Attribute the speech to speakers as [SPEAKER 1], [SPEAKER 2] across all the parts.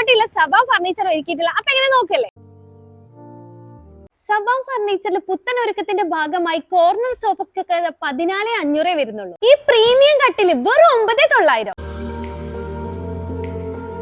[SPEAKER 1] കൊണ്ടോട്ടിയിലെ സഭ ഫർണിച്ചർ ഒരുക്കിയിട്ടില്ല. അപ്പൊ എങ്ങനെ നോക്കല്ലേ? സബാം ഫർണിച്ചറിൽ പുത്തൻ ഒരുക്കത്തിന്റെ ഭാഗമായി കോർണർ സോഫക്ക് പതിനാല് അഞ്ഞൂറേ വരുന്നുള്ളൂ. ഈ പ്രീമിയം കട്ടിൽ വെറും ഒമ്പതേ തൊള്ളായിരം.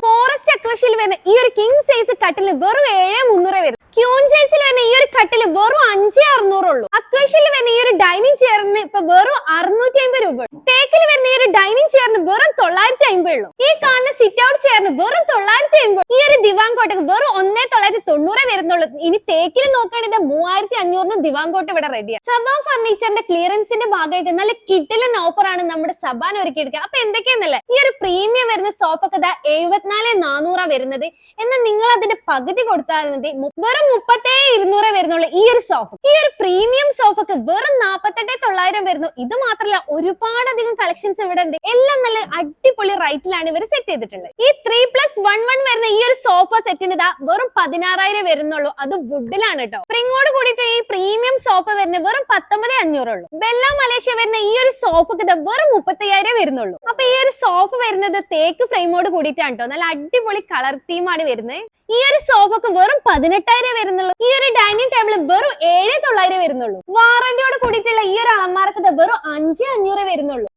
[SPEAKER 1] ഫോറസ്റ്റ് അക്വഷയിൽ വരുന്ന ഈ ഒരു കിങ് സൈസ് കട്ടിൽ വെറും ഏഴ് മുന്നൂറേ വരും. ക്യൂൺ സൈസിൽ വരുന്ന ഈ ഒരു കട്ടിൽ വെറും അഞ്ചേ അറുന്നൂറുള്ളൂ. അക്വേഷ്യയിൽ വരുന്ന ഈ ഒരു ഡൈനിങ് ചെയറിന് ഇപ്പൊ വെറും അറുന്നൂറ്റി അമ്പത് രൂപ. ടേക്കിൽ വരുന്ന ഈ ഒരു ഡൈനിങ് ചെയറിന് വെറും തൊള്ളായിരത്തി അമ്പത് ഉള്ളൂ. ഈ കാണുന്ന സിറ്റ് ഔട്ട് ചെയറിന് വെറും തൊള്ളായിരത്തി അമ്പത് ഈ ഒരു ദിവാൻ കോട്ടക്ക് വെറും ഒന്നേ തൊള്ളായിരത്തി തൊണ്ണൂറേ വരുന്നുള്ളൂ. ഇനി തേക്കിൽ നോക്കുകയാണെങ്കിൽ മൂവായിരത്തി അഞ്ഞൂറിന് ദിവാൻ കോട്ട് ഇവിടെ റെഡിയാണ് സബാൻ ഫർണിച്ചറിന്റെ ക്ലിയറൻസിന്റെ ഭാഗമായിട്ട് നല്ല കിട്ടിലൻ ആണ് നമ്മുടെ സബാൻ ഒരുക്കിയെടുക്കുക. അപ്പൊ എന്തൊക്കെയാന്നല്ലേ? ഈ ഒരു പ്രീമിയം വരുന്ന സോഫക്ക് ഇതാ എഴുപത്തിനാല് നാനൂറാ വരുന്നത്. എന്നാൽ നിങ്ങൾ അതിന്റെ പകുതി കൊടുത്താൽ മതി. വെറും മുപ്പത്തേ ഇരുന്നൂറേ വരുന്നുള്ളൂ ഈ ഒരു സോഫ ഈ ഒരു പ്രീമിയം സോഫക്ക് വെറും നാപ്പത്തെട്ടേ തൊള്ളായിരം വരുന്നു. ഇത് ഒരുപാട് ഒരുപാടധികം കളക്ഷൻസ് ഇവിടെ ഉണ്ട്. എല്ലാം നല്ല അടിപൊളി റൈറ്റിലാണ് ഇവർ സെറ്റ് ചെയ്തിട്ടുള്ളത്. ഈ ത്രീ പ്ലസ് വൺ വൺ വരുന്ന ഈ ഒരു സോഫ സെറ്റിന് ഇതാ വെറും പതിനാറായിരം വരുന്നുള്ളൂ. അത് വുഡിലാണ് കേട്ടോ സ്പ്രിങ്ങോട് കൂടിയിട്ട് ഈ പ്രീമിയം സോഫ വരുന്ന വെറും പത്തൊമ്പത് അഞ്ഞൂറുള്ളൂ. ബെല്ല മലേഷ്യ വരുന്ന ഈ ഒരു സോഫക്ക് ഇത് വെറും മുപ്പത്തയ്യായിരം വരുന്നുള്ളൂ. അപ്പൊ ഈ ഒരു സോഫ വരുന്നത് തേക്ക് ഫ്രെയിമോട് കൂടിയിട്ടാണ് കേട്ടോ നല്ല അടിപൊളി കളർ തീമാണ് വരുന്നത്. ഈ ഒരു സോഫക്ക് വെറും പതിനെട്ടായിരം വരുന്നുള്ളൂ. ഈ ഒരു ഡൈനിങ് ടേബിൾ വെറും ഏഴ് തൊള്ളായിരം വരുന്നുള്ളൂ. വാറന്റിയോട് കൂടിയിട്ടുള്ള ഈ ഒരു അളമാർക്ക് ഇത് വെറും അഞ്ച് അഞ്ഞൂറ് വരുന്നുള്ളൂ.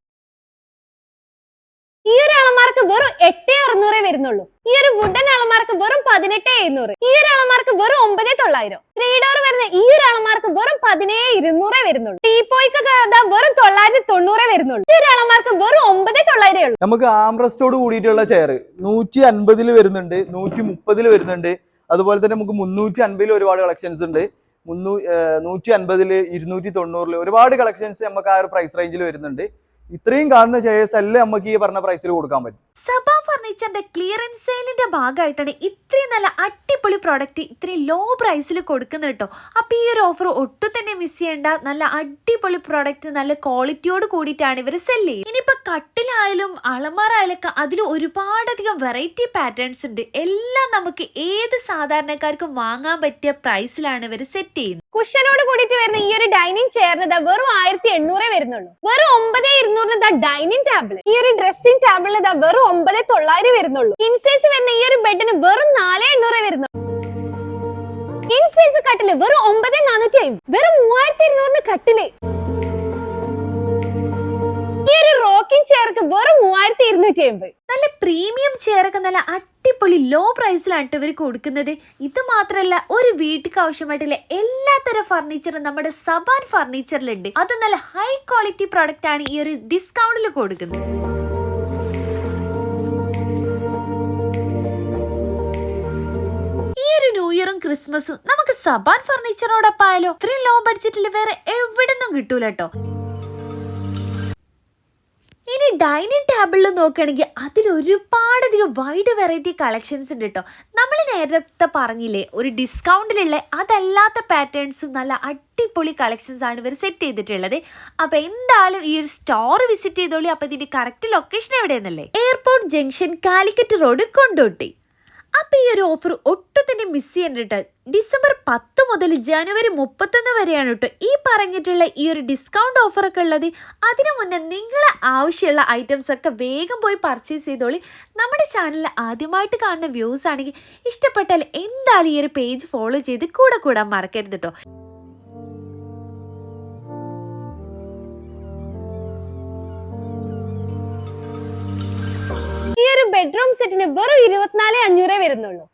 [SPEAKER 1] ഈ ഒരു അളമാർക്ക് വെറും എട്ട് അറുന്നൂറേ വരുന്നുള്ളൂ. ഈ ഒരു വുഡൻ അളമാർക്ക് വെറും പതിനെട്ട് എഴുന്നൂറ്. ഈ ഒരു അളമാർക്ക് വെറും ഒമ്പത് തൊള്ളായിരം. ത്രീ ഡോർ വരുന്ന ഈ ഒരു അളമാർക്ക് വെറും പതിനേഴ് ഇരുന്നൂറേ വരുന്നുള്ളൂ. ടീപ്പോയ്ക്കൊക്കെ പോയിക്ക് വെറും തൊള്ളായിരത്തി തൊണ്ണൂറേ വരുന്നുള്ളൂ. ഈ ഒരു അളമാർക്ക് വെറും ഒമ്പത് തൊള്ളായിരേ ഉള്ളൂ.
[SPEAKER 2] നമുക്ക് ആംറസ്റ്റോട് കൂടിയിട്ടുള്ള ചെയർ നൂറ്റി അൻപതിൽ വരുന്നുണ്ട് നൂറ്റി മുപ്പതിൽ വരുന്നുണ്ട്. അതുപോലെ തന്നെ നമുക്ക് മുന്നൂറ്റി അൻപതിൽ ഒരുപാട് കളക്ഷൻസ് ഉണ്ട്. മുന്നൂ നൂറ്റി അൻപതിൽ ഇരുന്നൂറ്റി തൊണ്ണൂറിൽ ഒരുപാട് കളക്ഷൻസ് നമുക്ക് ആ ഒരു പ്രൈസ് റേഞ്ചിൽ വരുന്നുണ്ട്. ഇത്രയും കാണുന്ന ചെയർസ് എല്ലാം നമുക്ക് ഈ പറഞ്ഞ പ്രൈസിൽ കൊടുക്കാൻ പറ്റും.
[SPEAKER 3] സഭ ഫർണിച്ചറിന്റെ ക്ലിയറൻസ് സെയിലിന്റെ ഭാഗമായിട്ടാണ് ഇത്രയും നല്ല അടിപൊളി പ്രോഡക്റ്റ് ഇത്രയും ലോ പ്രൈസിൽ കൊടുക്കുന്നത് കേട്ടോ. അപ്പൊ ഈ ഒരു ഓഫർ ഒട്ടും തന്നെ മിസ് ചെയ്യേണ്ട നല്ല അടിപൊളി പ്രോഡക്റ്റ് നല്ല ക്വാളിറ്റിയോട് കൂടിയിട്ടാണ് ഇവർ സെൽ ചെയ്യുന്നത്. ഇനിയിപ്പോ കട്ടിലായാലും അളമാറായാലും ഒക്കെ അതിൽ ഒരുപാടധികം വെറൈറ്റി പാറ്റേൺസ് ഉണ്ട്. എല്ലാം നമുക്ക് ഏത് സാധാരണക്കാർക്കും വാങ്ങാൻ പറ്റിയ പ്രൈസിലാണ് ഇവർ സെറ്റ് ചെയ്യുന്നത്.
[SPEAKER 1] കുഷനോട് കൂടിയിട്ട് വരുന്ന ഈ ഒരു ഡൈനിങ് ചെയറിന് വെറും ആയിരത്തി എണ്ണൂറേ വരുന്നുള്ളൂ. വെറും ഒമ്പത് ഇരുന്നൂറിന് ഇതാ ഡൈനിങ് ടേബിൾ ഈ ഒരു ഡ്രസ്സിംഗ് ടേബിളിന് ഇതാ വെറും ഒമ്പത് തൊള്ളായിരം വരുന്നുള്ളൂ. ഇൻസൈസ് വരുന്ന ഈ ഒരു ബെഡിന് വെറും നാല് എണ്ണൂറ് വരുന്നുള്ളൂ ഇൻസൈസ് കട്ടിൽ വെറും ഒമ്പത് നാനൂറ്റി അമ്പത് വെറും മൂവായിരത്തി ഇരുന്നൂറിന് കട്ടിൽ ഈ ഒരു റോക്കിംഗ് ചെയർക്ക് വെറും മൂവായിരത്തി ഇരുന്നൂറ്റി അമ്പത്
[SPEAKER 3] നല്ല പ്രീമിയം ചെയറൊക്കെ നല്ല അടിപൊളി ലോ പ്രൈസിലാണ് ഇവർ കൊടുക്കുന്നത്. ഇത് മാത്രമല്ല ഒരു വീട്ടിക്ക് ആവശ്യമായിട്ടുള്ള എല്ലാത്തരം ഫർണിച്ചറും നമ്മുടെ സബാൻ ഫർണിച്ചറിലുണ്ട് അത് നല്ല ഹൈ ക്വാളിറ്റി പ്രോഡക്റ്റ് ആണ് ഈ ഒരു ഡിസ്കൗണ്ടിൽ കൊടുക്കുന്നത് ും. ക്രിസ്മസും നമുക്ക് സബാൻ ഫർണിച്ചറോടൊപ്പം ആയാലോ ഇത്രയും ലോ ബഡ്ജറ്റിൽ വേറെ എവിടെ നിന്നും കിട്ടൂല കേട്ടോ ഇനി ഡൈനിങ് ടേബിളിൽ നോക്കുകയാണെങ്കിൽ അതിൽ ഒരുപാടധികം വൈഡ് വെറൈറ്റി കളക്ഷൻസ് ഉണ്ട് കേട്ടോ നമ്മൾ നേരത്തെ പറഞ്ഞില്ലേ ഒരു ഡിസ്കൗണ്ടിലുള്ള അതല്ലാത്ത പാറ്റേൺസും നല്ല അടിപൊളി കളക്ഷൻസ് ആണ് ഇവർ സെറ്റ് ചെയ്തിട്ടുള്ളത്. അപ്പോൾ എന്തായാലും ഈ ഒരു സ്റ്റോർ വിസിറ്റ് ചെയ്തോളൂ. അപ്പോൾ ഇതിന്റെ correct location എവിടെയെന്നല്ലേ? Airport junction Calicut road Kondotty. അപ്പോൾ ഈ ഒരു ഓഫർ ഒട്ടും തന്നെ മിസ് ചെയ്യണ്ട കേട്ടോ ഡിസംബർ പത്ത് മുതൽ ജനുവരി മുപ്പത്തൊന്ന് വരെയാണ് കേട്ടോ ഈ പറഞ്ഞിട്ടുള്ള ഈ ഒരു ഡിസ്കൗണ്ട് ഓഫറൊക്കെ ഉള്ളത്. അതിനു മുന്നേ നിങ്ങളെ ആവശ്യമുള്ള ഐറ്റംസ് ഒക്കെ വേഗം പോയി പർച്ചേസ് ചെയ്തോളി. നമ്മുടെ ചാനലിൽ ആദ്യമായിട്ട് കാണുന്ന വ്യൂസ് ആണെങ്കിൽ ഇഷ്ടപ്പെട്ടാൽ എന്തായാലും ഈ ഒരു പേജ് ഫോളോ ചെയ്ത് കൂടെ കൂടാൻ മറക്കരുത് കേട്ടോ
[SPEAKER 1] ബെഡ്റൂം സെറ്റിന് വെറും ഇരുപത്തിനാല് അഞ്ഞൂറേ വരുന്നുള്ളൂ.